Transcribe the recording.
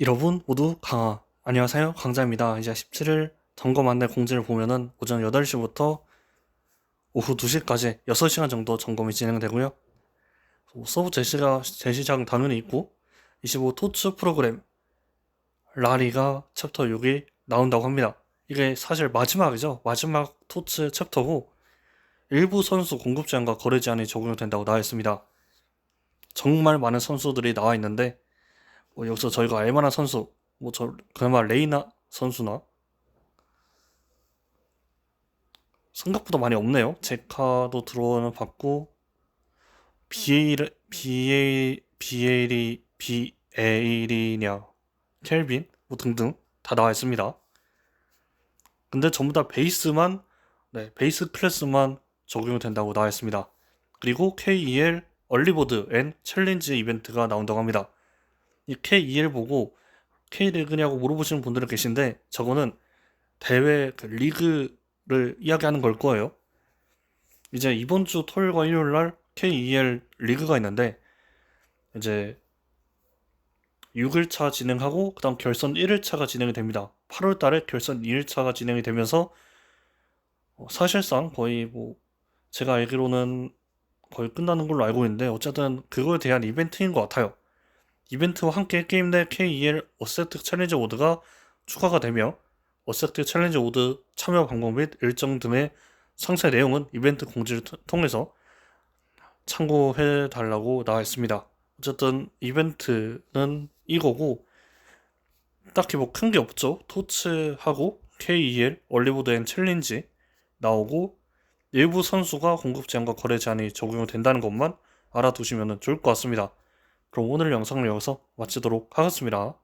여러분 모두 강화 안녕하세요. 강자입니다. 이제 17일 점검 안내 공지를 보면은 오전 8시부터 오후 2시까지 6시간 정도 점검이 진행되고요. 뭐 서브 제시가 제시장 당연히 있고 25 토츠 프로그램 라리가 챕터 6이 나온다고 합니다. 이게 사실 마지막이죠. 마지막 토츠 챕터고 일부 선수 공급 제한과 거래 제한이 적용된다고 나와 있습니다. 정말 많은 선수들이 나와 있는데 뭐 여기서 저희가 알만한 선수, 뭐 저 그나마 레이나 선수나 생각보다 많이 없네요. 제카도 들어오는 받고 비에일 비에일 비에일이 비에일이냐 켈빈 뭐 등등 다 나와 있습니다. 근데 전부 다 베이스만 네 베이스 클래스만 적용이 된다고 나와 있습니다. 그리고 KEL 얼리보드 앤 챌린지 이벤트가 나온다고 합니다. 이 K2L 보고 K리그냐고 물어보시는 분들은 계신데 저거는 대회 그 리그를 이야기하는 걸 거예요. 이제 이번 주 토요일과 일요일 날 K2L 리그가 있는데 이제 6일차 진행하고 그다음 결선 1일차가 진행이 됩니다. 8월 달에 결선 2일차가 진행이 되면서 어, 사실상 거의 뭐 제가 알기로는 거의 끝나는 걸로 알고 있는데 어쨌든 그거에 대한 이벤트인 것 같아요. 이벤트와 함께 게임 내 KEL 어세트 챌린지 오드가 추가가 되며 어세트 챌린지 오드 참여 방법 및 일정 등의 상세 내용은 이벤트 공지를 통- 통해서 참고해 달라고 나와 있습니다. 어쨌든 이벤트는 이거고 딱히 뭐 큰 게 없죠. 토츠하고 KEL 얼리보드 앤 챌린지 나오고 일부 선수가 공급 제한과 거래 제한이 적용된다는 것만 알아두시면 좋을 것 같습니다. 그럼 오늘 영상을 여기서 마치도록 하겠습니다.